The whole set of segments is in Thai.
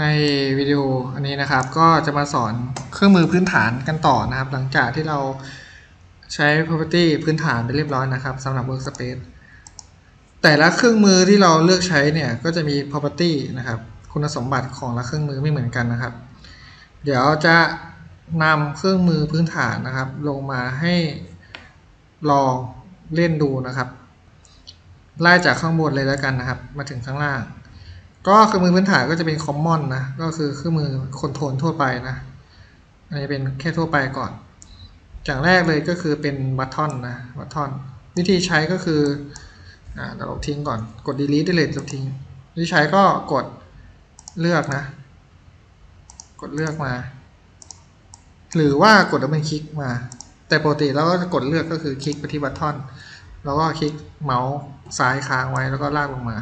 ในวิดีโออันนี้นะครับก็จะมาสอนเครื่องมือพื้นฐานกันต่อนะครับ หลังจากที่เราใช้ property พื้นฐานไปเรียบร้อยนะครับสำหรับ workspace แต่ละเครื่องมือที่เราเลือกใช้เนี่ยก็จะมี property นะครับ คุณสมบัติของละเครื่องมือไม่เหมือนกันนะครับ เดี๋ยวจะนำเครื่องมือพื้นฐานนะครับ ลงมาให้ลองเล่นดูนะครับ ไล่จากข้างบนเลยแล้วกันนะครับ มาถึงข้างล่าง ก็เครื่องมือพื้นฐานก็จะเป็น common นะ ก็คือเครื่องมือคอนโทรลทั่วไปนะ อันนี้เป็นแค่ทั่วไปก่อน อย่างแรกเลยก็คือเป็นบัตทอนนะบัตทอนวิธีใช้ก็คืออ่าเราลบทิ้งก่อน กด delete ได้เลยลบทิ้ง วิธีใช้ก็กดเลือกนะ กดเลือกมา หรือว่ากดดับเบิลคลิกมา แต่ปกติเราก็จะกดเลือกก็คือคลิกไปที่บัตทอน แล้วก็คลิกเมาส์ซ้ายค้างไว้แล้วก็ลากลงมา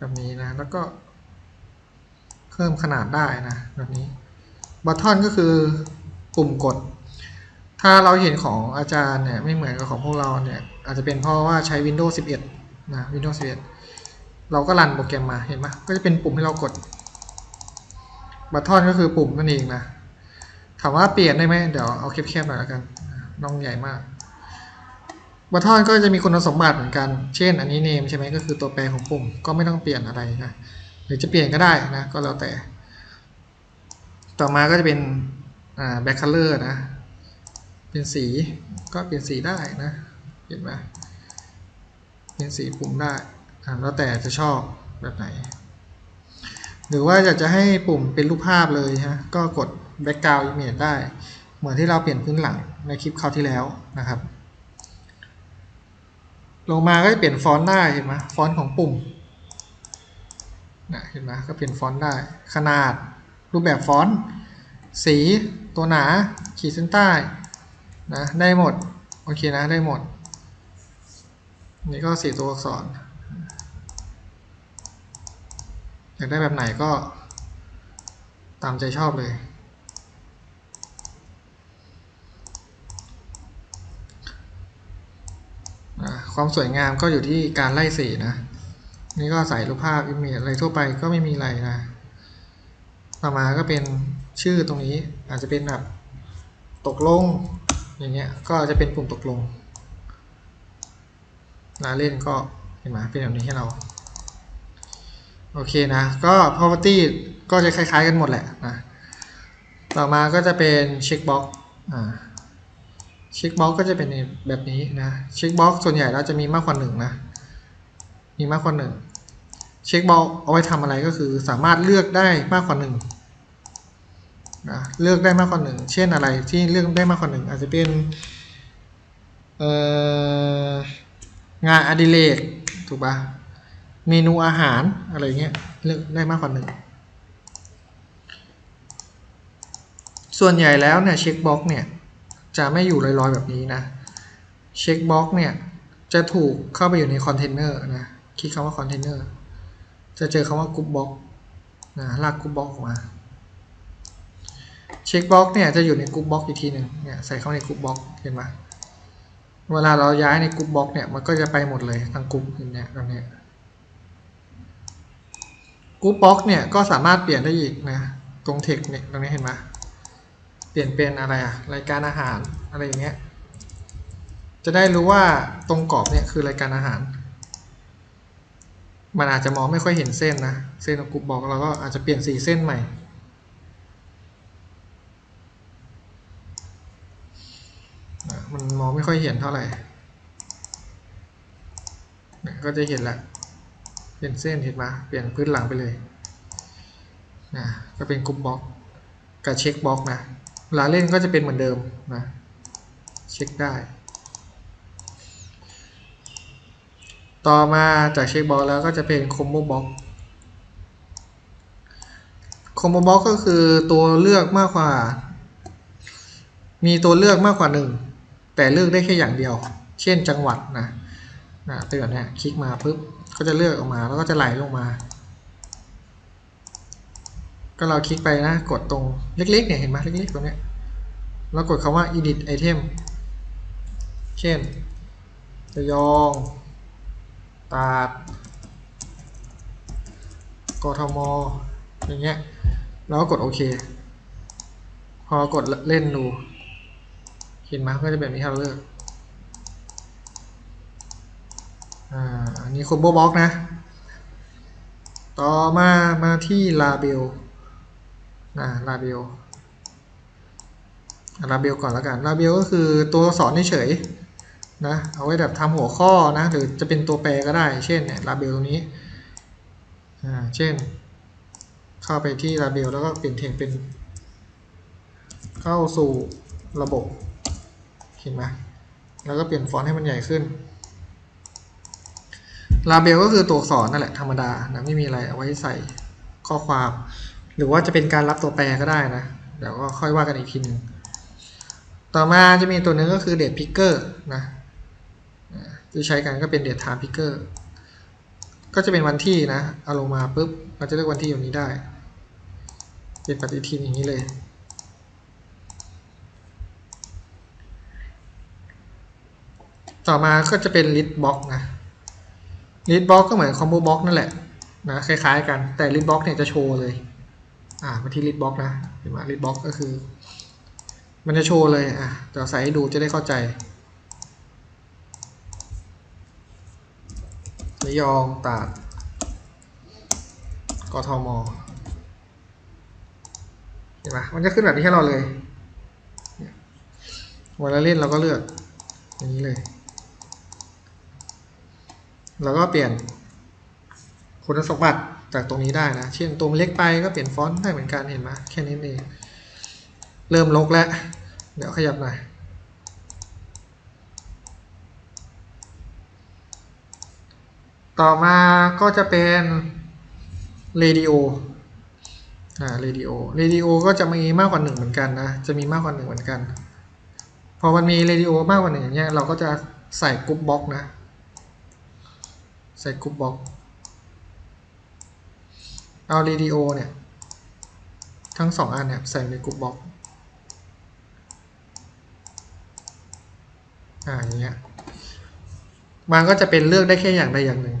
แบบนี้นะ แล้วก็เพิ่มขนาดได้นะ แบบนี้บัตทอนก็คือปุ่มกด ถ้าเราเห็นของอาจารย์เนี่ยไม่เหมือนกับของพวกเราเนี่ย อาจจะเป็นเพราะว่าใช้ Windows 11 นะ Windows 11 เราก็รันโปรแกรมมาเห็นไหมก็จะเป็นปุ่มให้เรากดบัตทอนก็คือปุ่มนั่นเองนะ ถามว่าเปลี่ยนได้ไหมเดี๋ยวเอาแคบๆหน่อยแล้วกัน น้องใหญ่มาก บัตทอนก็จะมีคุณสมบัติเหมือนกัน เช่นอันนี้ name ใช่ไหมก็คือตัวแปรของปุ่มก็ไม่ต้องเปลี่ยนอะไรนะ หรือจะเปลี่ยนก็ได้นะ ก็แล้วแต่ ต่อมาก็จะเป็นอ่า back color นะ เป็นสีก็เปลี่ยนสีได้นะ เห็นไหมเปลี่ยนสีปุ่มได้ แล้วแต่จะชอบแบบไหน หรือว่าอยากจะให้ปุ่มเป็นรูปภาพเลยฮะ ก็กด background image ได้ เหมือนที่เราเปลี่ยนพื้นหลังในคลิปคราวที่แล้วนะครับ ลงมาก็จะเปลี่ยนฟอนต์ได้เห็นไหมฟอนต์ของปุ่มนะเห็นไหมก็เปลี่ยนฟอนต์ได้ ขนาดรูปแบบฟอนต์สีตัวหนา ขีดเส้นใต้นะได้หมด โอเคนะได้หมด นี่ก็สีตัวอักษรอยากได้แบบไหนก็ตามใจชอบเลย อ่า ความสวยงามก็อยู่ที่การไล่สีนะ นี่ก็ใส่รูปภาพอิมเมจอะไรทั่วไปก็ไม่มีอะไรนะ ต่อมาก็เป็นชื่อตรงนี้อาจจะเป็นแบบตกลงอย่างเงี้ยก็จะเป็นปุ่มตกลงนะเล่นก็เห็นไหมเป็นแบบนี้ให้เรา โอเคนะ ก็ property ก็จะคล้ายๆกันหมดแหละนะ ต่อมาก็จะเป็น checkbox อ่า เช็คบ็อกก็จะเป็นแบบนี้นะเช็คบ็อกส่วนใหญ่เราจะมีมากกว่าหนึ่งนะมีมากกว่าหนึ่งเช็คบ็อกเอาไว้ทำอะไรก็คือสามารถเลือกได้มากกว่าหนึ่งนะเลือกได้มากกว่าหนึ่งเช่นอะไรที่เลือกได้มากกว่าหนึ่งอาจจะเป็นงานอดิเรกถูกปะเมนูอาหารอะไรเงี้ยเลือกได้มากกว่าหนึ่งส่วนใหญ่แล้วเนี่ยเช็คบ็อกเนี่ย จะไม่อยู่ลอยๆแบบนี้นะเช็คบ็อกเนี่ยจะถูกเข้าไปอยู่ในคอนเทนเนอร์นะคลิกคำว่าคอนเทนเนอร์จะเจอคำว่ากรุ๊ปบ็อกนะลากกรุ๊ปบ็อกออกมาเช็คบ็อกเนี่ยจะอยู่ในกรุ๊ปบ็อกอีกทีหนึ่งเนี่ยใส่เข้าในกรุ๊ปบ็อกเห็นไหมเวลาเราย้ายในกรุ๊ปบ็อกเนี่ยมันก็จะไปหมดเลยทั้งกรุ๊ปเนี่ยตรงนี้กรุ๊ปบ็อกเนี่ยก็สามารถเปลี่ยนได้อีกนะตรงเทคเนี่ยตรงนี้เห็นไหม เปลี่ยนเป็นอะไรอะรายการอาหารอะไรอย่างเงี้ย จะได้รู้ว่าตรงกรอบเนี่ยคือรายการอาหาร มันอาจจะมองไม่ค่อยเห็นเส้นนะ เส้นกรุ๊ปบอกเราก็อาจจะเปลี่ยนสีเส้นใหม่ มันมองไม่ค่อยเห็นเท่าไหร่ก็จะเห็นละ เปลี่ยนเส้นเห็นไหมเปลี่ยนพื้นหลังไปเลยนะก็เป็นกรุ๊ปบล็อกกับเช็คบล็อกนะ เวลาเล่นก็จะเป็นเหมือนเดิมนะเช็คได้ ต่อมาจากเช็คบล็อกแล้วก็จะเป็นคอมโบบล็อกคอมโบบล็อกก็คือตัวเลือกมากกว่า มีตัวเลือกมากกว่าหนึ่งแต่เลือกได้แค่อย่างเดียว เช่นจังหวัดนะนะเป็นแบบนี้คลิกมาปุ๊บก็จะเลือกออกมาแล้วก็จะไหลลงมา ก็เราคลิกไปนะกดตรงเล็กๆเนี่ยเห็นไหมเล็กๆตรงเนี้ยแล้วกดคำว่า edit item เช่นระยองตาดกทมอย่างเงี้ยเราก็กดโอเค พอกดเล่นดูเห็นไหมก็จะเป็นแบบนี้ให้เราเลือกอ่าอันนี้คอมโบบล็อกนะ ต่อมามาที่ลาเบล ลาเบลลาเบลก่อนแล้วกันลาเบลก็คือตัวสอนเฉยนะเอาไว้แบบทำหัวข้อนะหรือจะเป็นตัวแปรก็ได้ เช่นเนี่ยลาเบลตรงนี้อ่าเช่น เข้าไปที่ลาเบลแล้วก็เปลี่ยนเทงเป็น เข้าสู่ระบบเห็นไหมแล้วก็เปลี่ยนฟอนต์ให้มันใหญ่ขึ้นลาเบลก็คือตัวอักษรนั่นแหละธรรมดานะไม่มีอะไรเอาไว้ใส่ข้อความ หรือว่าจะเป็นการรับตัวแปรก็ได้นะเดี๋ยวก็ค่อยว่ากันอีกทีหนึ่งต่อมาจะมีตัวหนึงก็คือเดทพิกเกอร์นะที่ใช้กันก็เป็นเดทไทม์พิกเกอร์ก็จะเป็นวันที่นะเอาลงมาปุ๊บเราจะเลือกวันที่อยู่นี้ได้ เป็นปฏิทินอย่างนี้เลยต่อมาก็จะเป็น list box นะ list box ก็เหมือน combo box นั่นแหละนะคล้ายๆกันแต่ list box เนี่ยจะโชว์เลย อ่ามาที่ list box นะเห็นไหม list box ก็คือ มันจะโชว์เลยอะเดี๋ยวใส่ให้ดูจะได้เข้าใจระยองตาดกทมเห็นไหมมันจะขึ้นแบบนี้ให้เราเลยเนี่ยเวลาเล่นเราก็เลือกอย่างนี้เลย แล้วก็เปลี่ยนคุณสมบัติ จากตรงนี้ได้นะ เช่นตัวเล็กไปก็เปลี่ยนฟอนต์ได้เหมือนกันเห็นไหมแค่นี้เองเริ่มลกแล้ว เดี๋ยวขยับหน่อยต่อมาก็จะเป็นเรดิโออ่าเรดิโอเรดิโอก็จะมีมากกว่าหนึ่งเหมือนกันนะ จะมีมากกว่าหนึ่งเหมือนกัน พอมันมีเรดิโอมากกว่าหนึ่งอย่างเงี้ยเราก็จะใส่กรุ๊ปบล็อกนะ ใส่กรุ๊ปบล็อก เอาเรดิโอเนี่ย ทั้งสองอันเนี่ยใส่ในกรุ๊ปบล็อกอ่าอย่างเงี้ยมันก็จะเป็นเลือกได้แค่อย่างใดอย่างหนึ่ง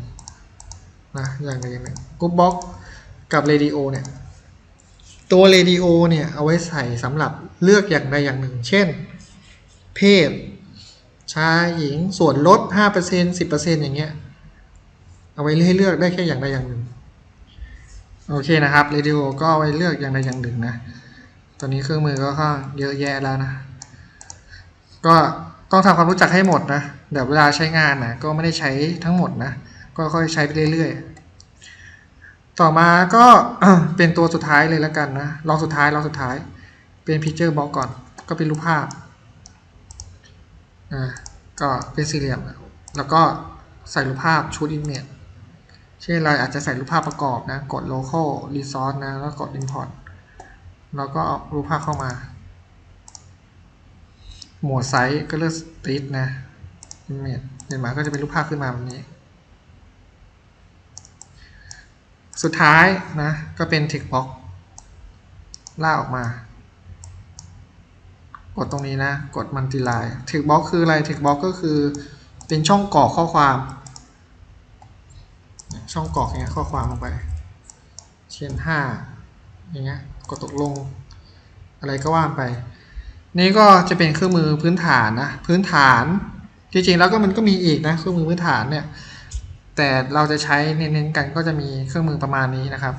นะอย่างใดอย่างหนึ่งกรุ๊ปบล็อกกับเรดิโอเนี่ยตัวเรดิโอเนี่ยเอาไว้ใส่สำหรับเลือกอย่างใดอย่างหนึ่ง เช่น เพศชายหญิงส่วนลด 5% 10%อย่างเงี้ยเอาไว้ให้เลือกได้แค่อย่างใดอย่างหนึ่ง โอเคนะครับเรดิโอก็เอาไว้เลือกอย่างใดอย่างหนึ่งนะ ตอนนี้เครื่องมือก็ค่อนเยอะแยะแล้วนะ ก็ต้องทำความรู้จักให้หมดนะ เดี๋ยวเวลาใช้งานนะก็ไม่ได้ใช้ทั้งหมดนะ ก็ค่อยใช้ไปเรื่อยๆ ต่อมาก็เป็นตัวสุดท้ายเลยแล้วกันนะ ลองสุดท้ายลองสุดท้าย เป็น picture box ก่อน ก็เป็นรูปภาพ อ่า ก็เป็นสี่เหลี่ยม แล้วก็ใส่รูปภาพชุด image เช่นเราอาจจะใส่รูปภาพประกอบนะ กด local resource นะ แล้วกด import แล้วก็เอารูปภาพเข้ามา หมวดไซส์ก็เลือก street นะ image เห็นไหมก็จะเป็นรูปภาพขึ้นมาแบบนี้ สุดท้ายนะ ก็เป็น text box ล่าออกมา กดตรงนี้นะ กด multi-line text box คืออะไร text box ก็คือเป็นช่องกรอกข้อความ ช่องกรอกเงี้ยข้อความลงไป เช่นห้าอย่างเงี้ยกดตกลง อะไรก็ว่านไป นี่ก็จะเป็นเครื่องมือพื้นฐานนะ พื้นฐานจริงๆแล้วก็มันก็มีอีกนะเครื่องมือพื้นฐานเนี่ย แต่เราจะใช้เน้นๆกันก็จะมีเครื่องมือประมาณนี้นะครับ